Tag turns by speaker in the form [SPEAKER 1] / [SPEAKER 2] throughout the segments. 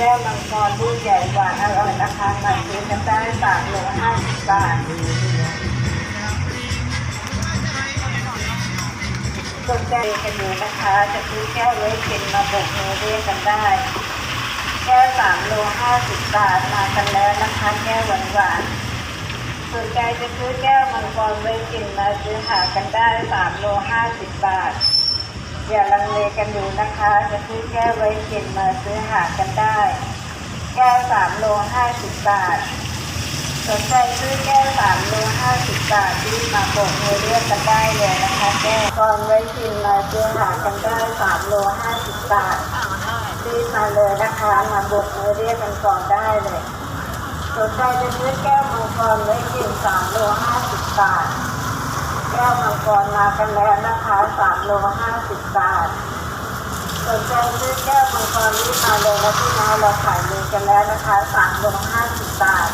[SPEAKER 1] แก้วมังกรลูกใหญ่หวานอร่อยนะคะมาซื้อกันได้สามโลห้าสิบบาทสนใจกันอยู่นะคะ จะซื้อแก้วไว้กินมาบกมือเรียกกันได้ แก้วสามโลห้าสิบบาทมากันแล้วนะคะแก้วหวานหวานสนใจจะซื้อแก้วมังกรไว้กินมาซื้อหากันได้สามโลห้าสิบบาท อย่าลังเลกันอยู่นะคะ จะซื้อแก้วไว้กินมาซื้อหากันได้ แก้วสามโลห้าสิบบาท สนใจซื้อแก้วสามโลห้าสิบบาทที่มาโบกมือเรียกกันได้เลยนะคะ แก้วกองไว้กินมาซื้อหากันได้สามโลห้าสิบบาทรีบมาเลยนะคะ มาโบกมือเรียกกันก่อนได้เลย สนใจจะซื้อแก้วมังกรไว้กินสามโลห้าสิบบาท แก้วมังกรมากันแล้วนะคะสามโลห้าสิบบาทสนใจซื้อแก้วมังกรรีบมาเลยนะพี่นะเราขายมือกันแล้วนะคะสามโลห้าสิบบาท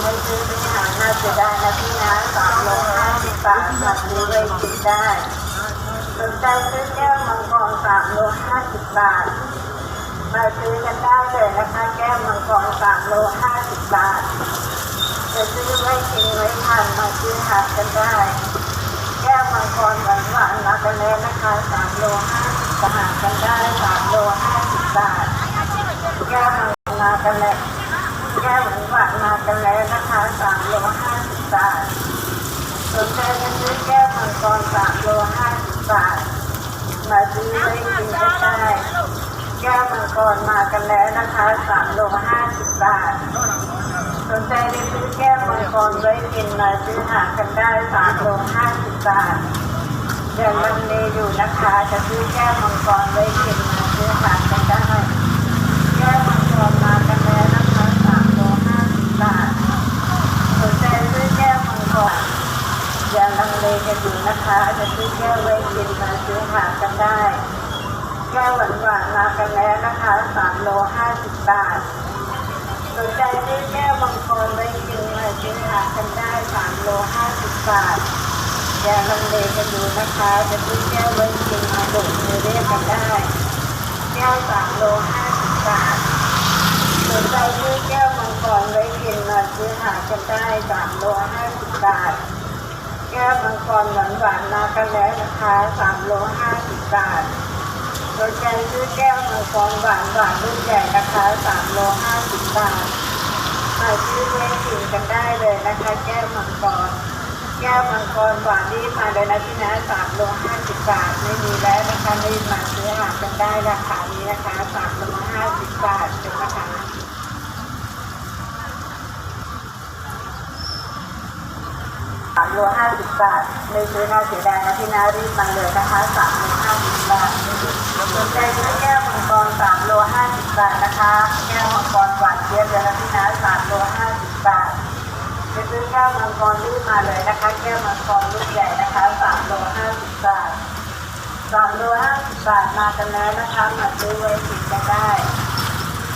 [SPEAKER 1] ไม่ซื้อไม่หาน่าจะได้นะพี่นะสามโลห้าสิบบาทแบบนี้ไว้กินได้สนใจซื้อแก้วมังกรสามโลห้าสิบบาทมาซื้อกันได้เลยนะคะแก้วมังกรสามโลห้าสิบบาทจะซื้อไว้กินไว้ทานมาซื้อหากันได้ มังกรหวานหวานๆมากันแล้วนะคะสามโลห้าสิบาทกันได้สามโลห้าสิบบาทแก้วมังกรมากันแล้วแก้วหวานหวานมากันแล้วนะคะสามโลห้าสิบบาทสนใจจะซื้อแก้วมังกรสามโลห้าสิบบาทมาซื้อไว้กินกันได้แก้วมังกรมากันแล้วนะคะสามโลห้าสิบบาท สนใจจะซื้อแก้วมังกรไว้กินมาซื้อหากันได้สามโลห้าสิบบาทยังลังเลอยู่นะคะจะซื้อแก้วมังกรไว้กินมาซื้อหากันได้แก้วมังกรมากันแล้วนะคะสามโลห้าสิบบาทสนใจซื้อแก้วมังกรยังลังเลกันอยู่นะคะจะซื้อแก้วไว้กินมาซื้อหากันได้แก้วหวานหวานๆมากันแล้วนะคะสามโลห้าสิบบาท สนใจซื้อแก้วมังกรไว้กินมาซื้อหากันได้สามโลห้าสิบบาทอย่าลังเลกันดูนะคะจะซื้อแก้วไว้กินมาดุมือเรียกกันได้แก้วสามโลห้าสิบบาทสนใจซื้อแก้วมังกรไว้กินมาซื้อหากันได้สามโลห้าสิบบาทแก้วมังกรหวานหวานมากันแล้วนะคะสามโลห้าสิบบาท สนใจซื้อแก้วมังกรหวานหวานรุ่นใหญ่นะคะสามโลห้าสิบบาทมาซื้อไว้กินกันได้เลยนะคะ แก้วมังกร แก้วมังกรหวานรีบมาเลยนะพี่นะสามโลห้าสิบบาทไม่มีแล้วนะคะรีบมาซื้อหากันได้ราคานี้นะคะสามโลห้าสิบบาทเป็นนะคะสามโลห้าสิบบาทไม่ซื้อน่าเสียดายนะพี่นารีบมาเลยนะคะสามโลห้าสิบบาท สนใจซื้อแก้วมังกรสามโลห้าสิบบาทนะคะ แก้วมังกรหวานเจี๊ยบเลยนะพี่นาสามโลห้าสิบบาทจะซื้อแก้วมังกรรีบมาเลยนะคะ แก้วมังกรลูกใหญ่นะคะสามโลห้าสิบบาทสามโลห้าสิบบาทมากันแล้วนะคะมาซื้อไว้กินกันได้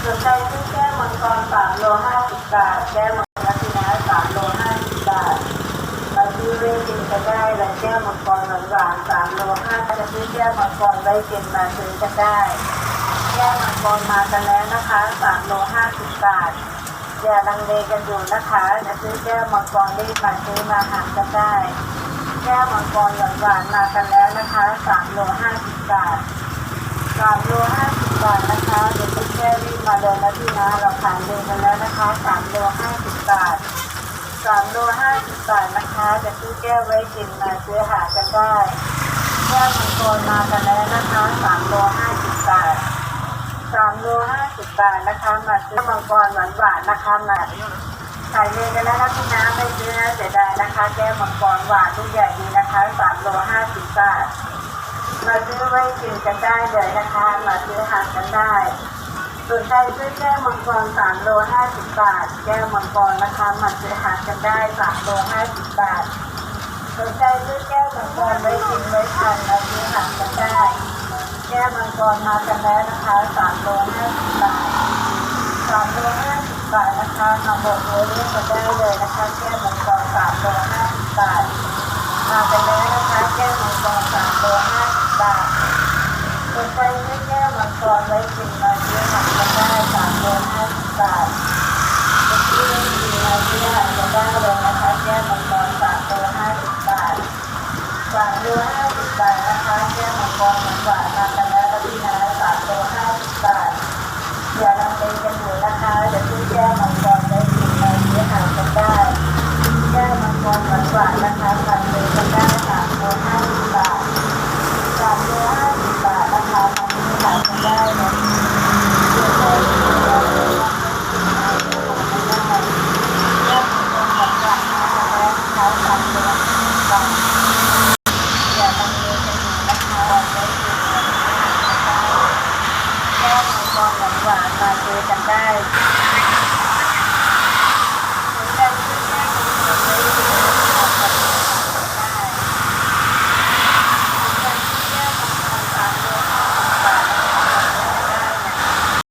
[SPEAKER 1] สนใจซื้อแก้วมังกรสามโลห้าสิบบาทแก้วมังกรนะพี่นาสามโลห้าสิบบาท เราซื้ อไว้กินก็ได้แล้แก้วมังกรหวานหวานๆสามโลห้าจะซื้อแก้วมังกรไว้กินมาซื้อก็ได้ แก้วมังกรมากันแล้วนะคะสามโลห้าสิบบาทอย่าลังเลกันอยู่นะคะ จะซื้อแก้วมังกรรีบมาซื้อมาหากันได้ แก้วมังกรหวานหวานมากันแล้วนะคะสามโลห้าสิบบาทสามโลห้าสิบบาทนะคะเดี๋ยวซื้อแก้วรีบมาเลยนะพี่นะเราขายเองกันแล้วนะคะสามโลห้าสิบบาท สามโลห้าสิบบาทนะคะจะซื้อแก้วไว้กินมาซื้อหากันได้แก้วมังกรมากันแล้วนะคะสามโลห้าสิบบาทสามโลห้าสิบบาทนะคะมาซื้อมังกรหวานหวานนะคะมาขายเลยกันแล้วนะพี่น้ำไม่ซื้อนะเสียดายนะคะ แก้วมังกรหวานลูกใหญ่ดีนะคะสามโลห้าสิบบาทมาซื้อไว้กินกันได้เลยนะคะ มาซื้อหากันได้ สนใจซื้อแก้วมังกรสามโลห้าสิบบาท แก้วมังกรนะคะมาซื้อหากันได้สามโลห้าสิบบาทสนใจซื้อแก้วมังกรไว้กินไว้ทานมาซื้อหากันได้ แก้วมังกรมากันแล้วนะคะสามโลห้าสิบบาทสามโลห้าสิบบาทนะคะมาบอกเลยเรียกมาได้เลยนะคะแก้วมังกรสามโลห้าสิบบาทมากันแล้วนะคะแก้วมังกรสามโลห้าสิบบาทสนใจซื้อแก้วมังกรไว้กิน ผักก็ได้สามร้อบาทที่ไม่มีอะไรที่จะได้เลยนะคะแก้วมังกรสตัวห้บาทสตัวห้บาทนะคะแก้วมังกรหวานนมากัแล้วพี่นะสามตัวห้บาทอย่าลังเลกันอยนะคะเดี๋ยแก้วมังกรได้สิ่งใดที่หากันได้แก้วมังกรหวาานนะคะสั่เลยกัได้สตัวห้บาทสตัวห้บาทนะคะมันหากัได้